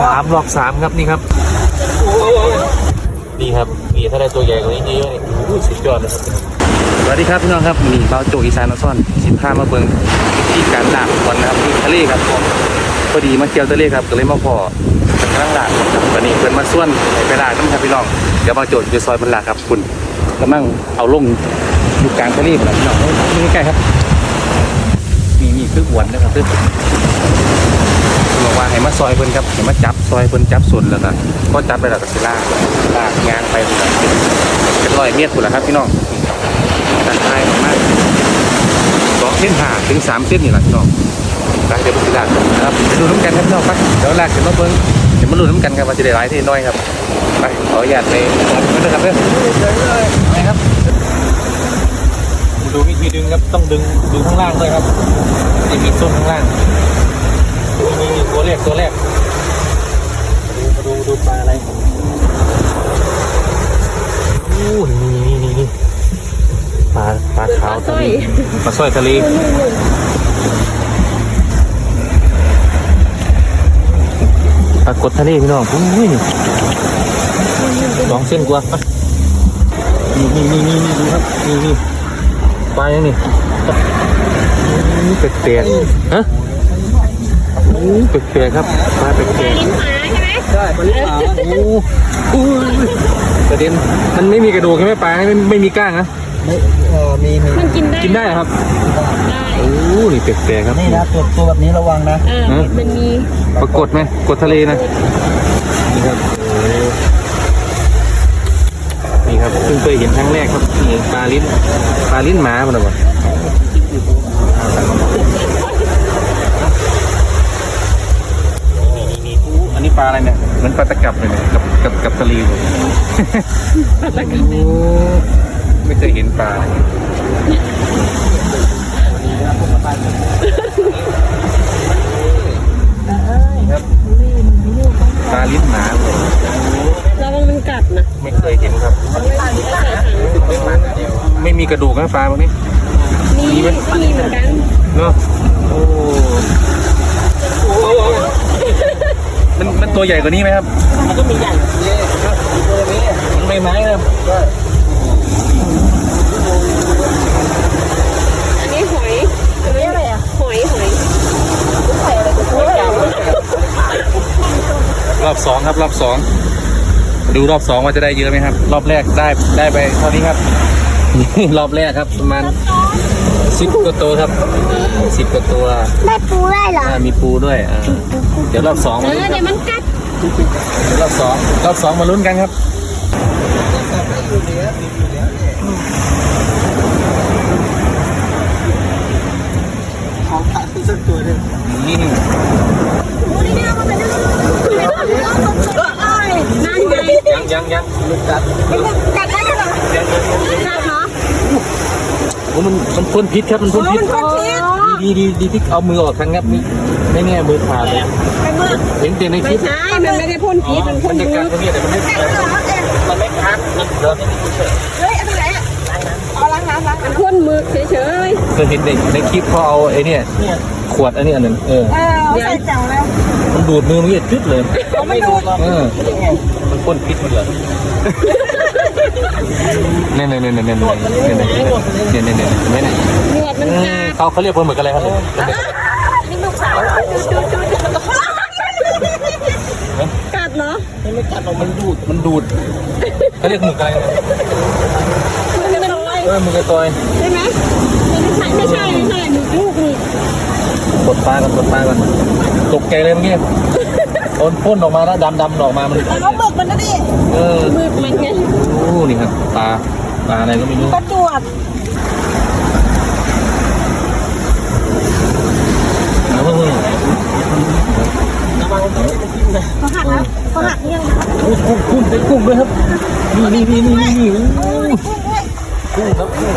สามรอบสามครับนี่ครับนี่ครับนี่ถ้าได้ตัวใหญ่กว่านี้เยอะๆนี่โอ้โหสุดยอดเลยครับสวัสดีครับพี่น้องครับนี่เบาโจอีสานมาซ่อนสิบห้ามาเบิงวิธีการลากก่อนนะครับที่ทะเลครับผมพอดีมาเที่ยวทะเลครับก็เลยมาพอกันกำลังลากครับวันนี้เพิ่นมาส่วนให้ไปลากน้ำครับพี่น้องเดี๋ยวเบาโจจะซอยเพิ่นลากครับคุณกำลังเอาลงอยู่กลางทะเลพุ่นนะพี่น้องนี่ใกล้ๆครับนี่นี่คือหวนนะครับคือ บอกว่าให้มาซอยเพิ่นครับให้มาจับซอยเพิ่นจับส่วนแล้วก็พอจับไปแล้วก็สิลากลากยางไปพุ่นละเป็นร้อยเมตรพุ่นละครับพี่น้องด้านท้ายประมาณสองเส้นห้าถึงสามเส้นนี่แหละพี่น้องไปเดี๋ยวผมสิลากนะครับไปดูน้ำกันครับพี่น้องไปเดี๋ยวลากเดี๋ยวมาเบิ่งเดี๋ยวมาดูน้ำกันครับว่าจะได้หลายที่น้อยครับไปขออนุญาตไปก่อนนะครับเด้อไปครับดูวิธีดึงครับต้องดึงดึงข้างล่างด้วยครับจะมีส้นข้างล่างนี่นี่ ตัวแรกตัวแรกมาดูมาดูดูปลาอะไรอู้นี่นี่นี่นี่ปลาปลาขาวทะเลปลาสร้อยทะเลปลากดทะเลพี่น้องอุ้ยนี่สองเส้นกว่านี่นี่นี่นี่นี่ดูครับนี่นี่ปลาอย่างนี้นี่แปลกๆฮะ โอ้แปลกๆครับปลาแปลกลิ้นหมาใช่ไหมๆใช่ปลาลิ้นหมาโอ้โหประเด็นมันไม่มีกระดูกใช่ไหมปลาไม่ไม่มีก้างนะไม่เออมีมีมันกินได้กินได้เหรอครับได้โอ้นี่แปลกๆครับนี่นะตัวตัวแบบนี้ระวังนะเออมันมีปรากฏไหมกดทะเลนะนี่ครับโอ้นี่ครับเพิ่งเคยเห็นครั้งแรกครับนี่ปลาลิ้นปลาลิ้นหมามันหรอวะนี่ นี่อู้อันนี้ปลาอะไรเนี่ยเหมือนปลาตะกับเลยเนี่ยกับกับกับทะเลเลยโอ้ไม่เคยเห็นปลานี่ครับปลาลิ้นหมาเลยระวังมันกัดนะไม่เคยเห็นครับไม่มีกระดูกนะปลาพวกนี้มีก็มีเหมือนกันเนาะโอ้ มันมันตัวใหญ่กว่านี้ไหมครับ มันก็มีใหญ่ตัวนี้มันไม่ไม้ครับอันนี้หอยอันนี้อะไรอะหอยหอยรอบสองครับรอบสองดูรอบสองว่าจะได้เยอะไหมครับ รอบแรกได้ได้ไปเท่านี้ครับ รอบแรกครับประมาณ สิบกว่าตัวครับสิบกว่าตัวได้ปูได้เหรออ่ามีปูด้วยอ่าเดี๋ยวรอบสองเอมาอลุ้นคเดี๋รัยวบมันกัดเดี๋ยวรอบสองรอบสองมาลุ้นกันครับของขาดสักตัวหนึงนี่นั่นไงยังยังยังลูกกัดกัดได้เหรอยังยังยัง กัดเหรอ โอ้ มันมันพ่นพิษครับมันพ่นพิษโอ้ดีดีดีที่เอามือออกทันครับนี่ไม่แน่มือขาดเลยเห็นแต่ในคไม่ลิปใช่มันไม่ได้พ่นพิษมันพ่มันนจะมืกัดอตรงนี้แต่มันไม่มันไม่คัดมันเดินเฮ้ยเอาไปไหนอะเอาล้างน้ำล้างมันพ่นมือเฉยเคยเห็นในในคลิปเขาเอาไอ้เนี่ยขวดอันนี้อันหนึ่งเออ เออเอาใส่จังเลยมันดูดมือมันเงียจุดเลยเอาไม่ดูดเออมันพ่นพิษมันเหรอ เนี่ยเนี่ยเนี่ยเนี่ยเนี่ยเนี่ยเนี่ยเนี่ยเนี่ยเนี่ยเนี่ยเนี่ยหนวดมันกัดเขาเขาเรียกพ่นเหมือนกันอะไรครับเนี่ยนี่ลูกสาวกัดเหรอไม่กัดหรอกมันดูดมันดูดเขาเรียกหมึกอะไรนะมันกระโดดเออหมึกกระตอยใช่ไหมไม่ใช่ไม่ใช่ไม่ใช่หมึกลูกหมึกกดปลากันกดปลากันตกใจเลยเมื่อกี้โดนพ่นออกมาแล้วดำดำออกมามันเอาหมึกมันก็ดิเออหมึกมันไง นี่ครับปลาปลาอะไรก็ไม่รู้ประจวบแล้วก็เขาหักนะเขาหักเนี่ยนะโอ้กุ้งกุ้งเป็นกุ้งด้วยครับนี่นี่นี่นี่นี่โอ้กุ้งครับกุ้ง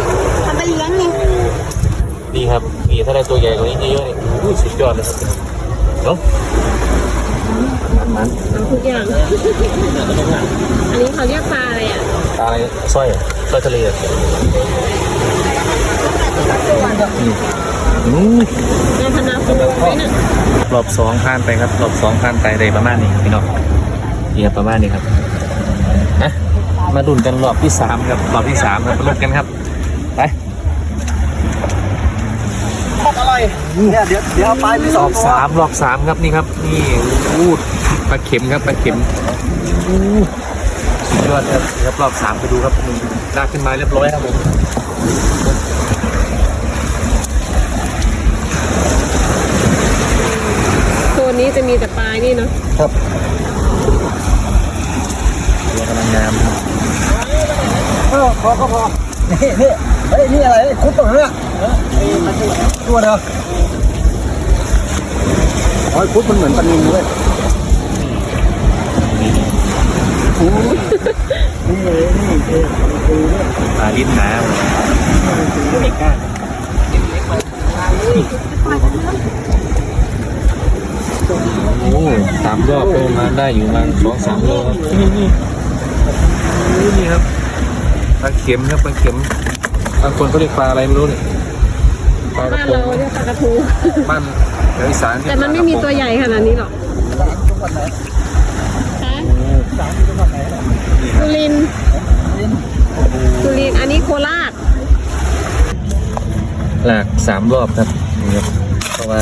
ทำไปเลี้ยงไงดีครับนี่ถ้าได้ตัวใหญ่กว่านี้เยอะๆนี่โอ้สุดยอดเลยครับเนาะ มันเอาทุกอย่าง อันนี้เขาเรียกปลาอะไรอะปลาอะไรสร้อยสร้อยทะเลอะนี่อู้นายพนาคูไว้น่ะรอบสองผ่านไปครับ รอบสองผ่านไปได้ประมาณนี้พี่น้องนี่ครับประมาณนี้ครับอะมาดุนกันรอบที่สามครับ รอบที่สามครับมาลุ้นกันครับ ไปโคตร อร่อยเนี่ยเดี๋ยวเดี๋ยวเอาไปมีสรอองบตัวสามรอบสามครับนี่ครับ นี่อู้ปลาเข็มครับปลาเข็มอู้สุดยอดครับนี่ครับรอบสามไปดูครับนี่ลากขึ้นมาเรียบร้อยครับผมโซนนี้จะมีแต่ปลายนี่เนาะครับตัวกำลังงามเออพอก็พอนี่นี่ เฮ้ยนี่อะไรคุดตรงนั้นอะตัวเดียวโอ้ยคุดมันเหมือนปลานิลเลยโอ้ยนี่เลยนี่เออคือเนี่ยปลาลิ้นหนาโอ้สามรอบก็ประมาณได้อยู่มาสองสามรับนี่นี่นี่ครับปลาเข็มครับปลาเข็ม บางคนเขาเรียกปลาอะไรไม่รู้เนี่ยปลากระบ้านพเรางเรียกปลากระทูบ้านแถวอีสานเรียกแต่มันไม่มีตัวใหญ่ขนาดนี้หรอกสามจังหวัดไหนคะสามจังหวัดไหนเนี่ยสุรินทร์สุรินทร์อันนี้โคราชหลากสามรอบครับนี่ครับเพราะว่า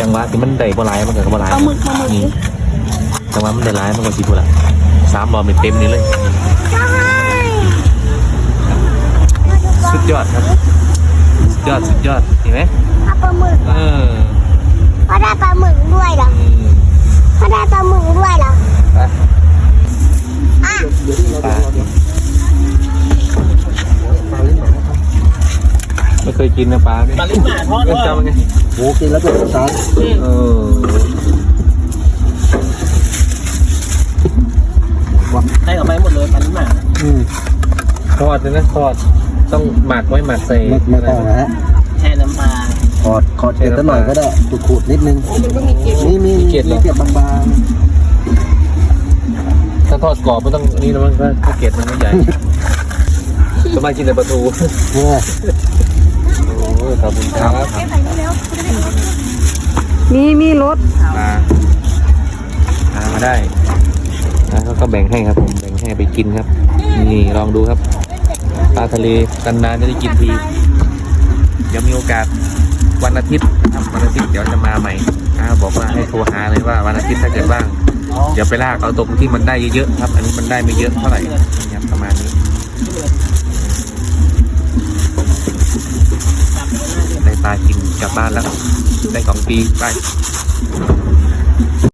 จังหวะที่มันได้บ่หลายมันก็บ่หลายเอาหมึกมาหมึกนี่จังหวะมันได้หลายมันก็สิบ่ละสามรอบเป็นเต็มนี่เลยใสุดยอดครับ สุดยอดสุดยอดเห็นไหมเอาปลาหมึกเออเขาได้ปลาหมึกด้วยเหรออืมเขาได้ปลาหมึกด้วยเหรอไปอะปลาไม่เคยกินนะปลาเนี่ยปลาลิ้นหมาทอดเรื่องจำยังไงโอ้กินแล้วเป็นสารเออให้กับไม้หมดเลยปลาลิ้นหมาอืม ทอดเลยนะทอดต้องหมักไว้หมักใส่ไม่ไม่ต้องนะฮะแช่น้ำปลาขอดขอดเกล็ดซะหน่อยก็ได้ขูดๆนิดนึงมันก็มีเกล็ดนี่มีมีเกล็ดบางถ้าทอดกรอบมันต้องนี่นะมันก็ถ้าเกล็ดมันไม่ใหญ่สบายกินแต่ปลาทูๆเนี่ยโอ้ขอบคุณครับมีมีรถมาหามาได้นะเขาก็แบ่งให้ครับผมแบ่งให้ไปกินครับ นี่ลองดูครับ ปลาทะเลนานๆจะได้กินที เดี๋ยวมีโอกาสวันอาทิตย์ครับวันอาทิตย์เดี๋ยวจะมาใหม่อ่าบอกว่าให้โทรหาเลยว่าวันอาทิตย์ถ้าเกิดว่างเดี๋ยวไปลากเอาตรงที่มันได้เยอะๆครับ อันนี้มันได้ไม่เยอะเท่าไหร่ครับประมาณนี้ได้ปลากินกลับบ้านแล้ว ได้ของปีไป